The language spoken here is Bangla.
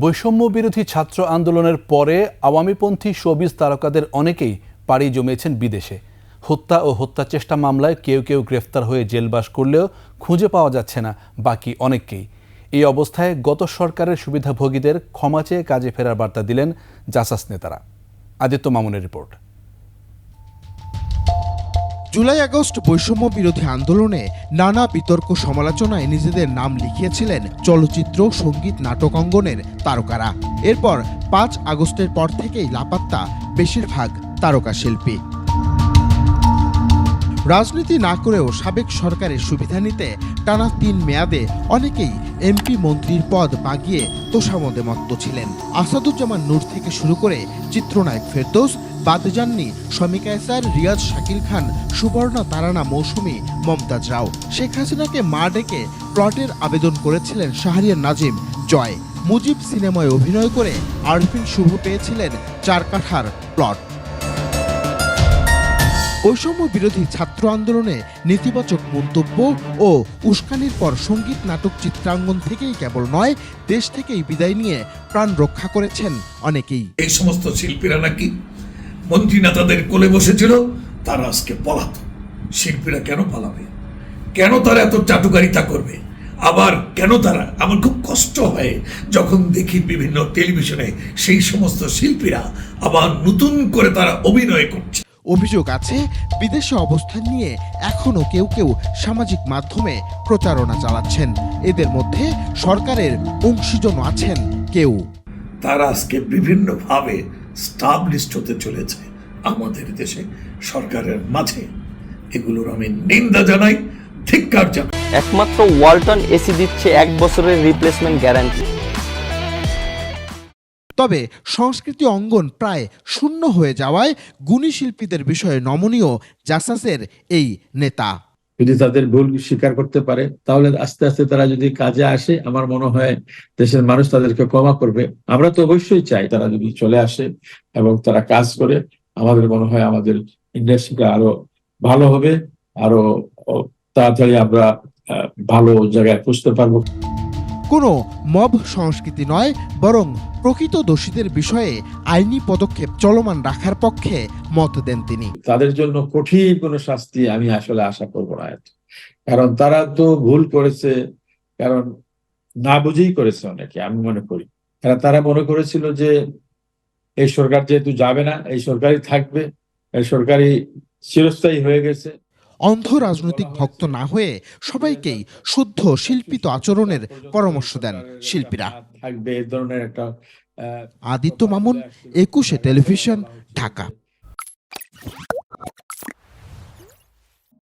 বৈষম্য বিরোধী ছাত্র আন্দোলনের পরে আওয়ামীপন্থী শোবিজ তারকাদের অনেকেই পাড়ি জমিয়েছেন বিদেশে। হত্যা ও হত্যা চেষ্টা মামলায় কেউ কেউ গ্রেফতার হয়ে জেলবাস করলেও খুঁজে পাওয়া যাচ্ছে না বাকি অনেককেই। এই অবস্থায় গত সরকারের সুবিধাভোগীদের ক্ষমা চেয়ে কাজে ফেরার বার্তা দিলেন জাসাস নেতারা। আদিত্য মামুনের রিপোর্ট। জুলাই আগস্ট বৈষম্য বিরোধী আন্দোলনে নানা বিতর্ক সমালোচনায় নিজেদের নাম লিখিয়েছিলেন চলচ্চিত্র, সংগীত, নাটক অঙ্গনের তারকারা। এরপর পাঁচ আগস্টের পর থেকেই লাপাত্তা বেশিরভাগ তারকা শিল্পী। রাজনীতি না করেও সাবেক সরকারের সুবিধা নিতে টানা তিন মেয়াদে অনেকেই এমপি মন্ত্রীর পদ বাগিয়ে তোষামদে মত্ত ছিলেন। আসাদুজ্জামান নূর থেকে শুরু করে চিত্রনায়ক ফেরদৌস বাদ যাননি শমিকা এসার রিয়াজ শাকিল খান, সুবর্ণা তারানা মৌসুমী, মমতাজ রাও। শেখ হাসিনাকে মা ডেকে প্লটের আবেদন করেছিলেন শাহরিয়ার নাজিম। জয়। মুজিব সিনেমায় অভিনয় করে আরফিন শুভ পেয়েছিলেন চার কাঠার প্লট। বৈষম্য বিরোধী ছাত্র আন্দোলনে নেতিবাচক মন্তব্য ও উস্কানির পর সংগীত নাটক চিত্রাঙ্গন থেকেই কেবল নয়, দেশ থেকেই বিদায় নিয়ে প্রাণ রক্ষা করেছেন অনেকেই। এই সমস্ত শিল্পীরা নাকি মন্ত্রী নেতাদের কোলে বসেছিল, তারা আজকে পলাত শিল্পীরা কেন পালাবে? কেন তারা এত চাটুকারিতা করবে? আবার কেন তারা আমার খুব কষ্ট হয় যখন দেখি বিভিন্ন টেলিভিশনে সেই সমস্ত শিল্পীরা আবার নতুন করে তারা অভিনয় করছে? অভিযোগ আছে বিদেশে অবস্থান নিয়ে এখনও কেউ কেউ সামাজিক মাধ্যমে প্রচারণা চালাচ্ছেন। এদের মধ্যে সরকারের অংশীজন আছেন কেউ। তারা আজকে বিভিন্নভাবে স্টাবলিশড হতে চলেছে আমাদের দেশে সরকারের মাঝে। এগুলোর আমি নিন্দা জানাই ধিক্কার জানাই। একমাত্র ওয়ালটন এসি দিচ্ছে এক বছরের রিপ্লেসমেন্ট গ্যারান্টি তবে সংস্কৃতি অঙ্গন প্রায় শূন্য হয়ে যাওয়ায় গুণী শিল্পীদের বিষয়ে নমনীয় জাসাসের এই নেতা। যদি তাদের ভুল স্বীকার করতে পারে, তাহলে আস্তে আস্তে তারা যদি কাজে আসে, আমার মনে হয় দেশের মানুষ তাদেরকে ক্ষমা করবে। আমরা তো অবশ্যই চাই তারা যদি চলে আসে এবং তারা কাজ করে, আমাদের মনে হয় আমাদের ইন্ডাস্ট্রিটা আরও ভালো হবে, আরও তাড়াতাড়ি আমরা ভালো জায়গায় পুষতে পারব। কোনো মব সংস্কৃতি নয়, বরং প্রকৃত দোষীদের বিষয়ে আইনি পদক্ষেপ চলমান রাখার পক্ষে মত দেন তিনি। তাদের জন্য কঠিন কোনো শাস্তি আমি আসলে আশা করব না। কারণ তারা তো ভুল করেছে, কারণ না বুঝেই করেছে অনেকে, আমি মনে করি। কারণ তারা মনে করেছিল যে এই সরকার যেহেতু যাবে না, এই সরকারই থাকবে, এই সরকারই চিরস্থায়ী হয়ে গেছে। অন্ধ রাজনৈতিক ভক্ত না হয়ে সবাইকেই শুদ্ধ, শিল্পিত আচরণের পরামর্শ দেন শিল্পীরা। আদিত্য মামুন, একুশে টেলিভিশন, ঢাকা।